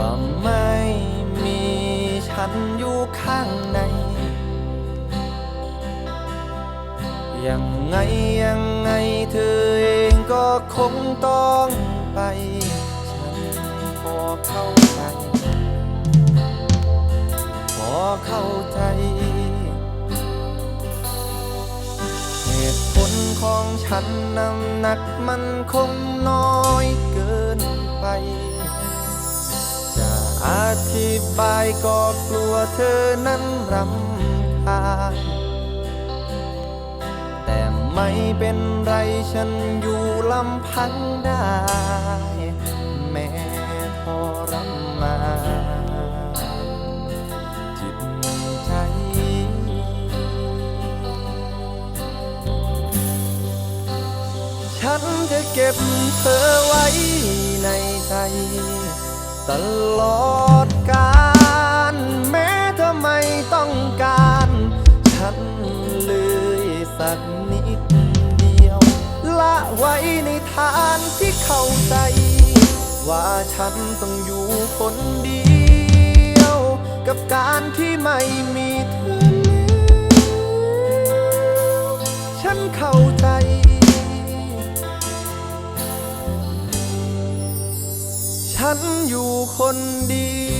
ว่าไม่มีฉันอยู่ข้างใน ยังไงยังไงเธอเองก็คงต้องไป ฉันพอเข้าใจ พอเข้าใจเหตุผลของฉันน้ำหนักมันคงน้อย ธิบายก็กลัวเธอนั้นรำคาญแต่ไม่เป็นไรฉันอยู่ลำพังได้ แม้ทรมานจิตใจ ฉันจะเก็บเธอไว้ในใจ ตลอด กาลแม้เธอไม่ต้องการ ฉันเลยสักนิดเดียว ละไว้ในทางที่เข้าใจ ว่าฉันต้องอยู่คนเดียว กับการที่ไม่มีเธอแล้วฉันเข้าใจฉันอยู่คนเดียว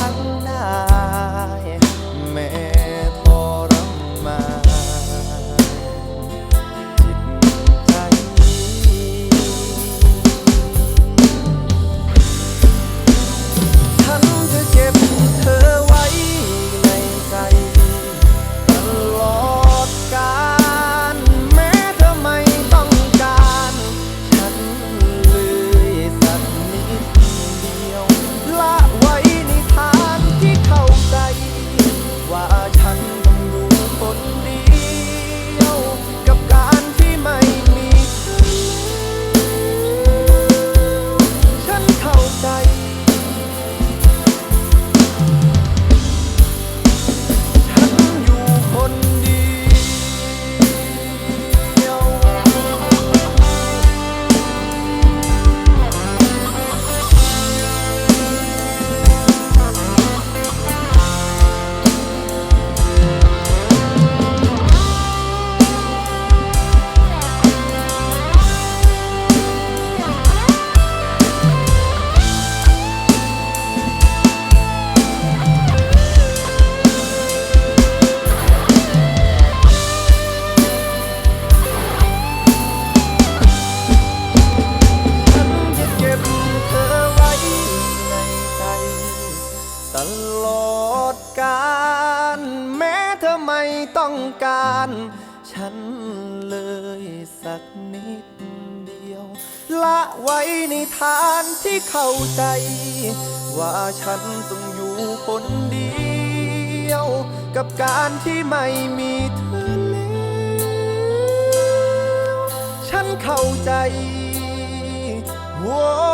ัง ฉันเลยสักนิดเดียว ละไว้ในทางที่เข้าใจ ว่าฉันต้องอยู่คนเดียว กับการที่ไม่มีเธอแล้วฉันเข้าใจโว้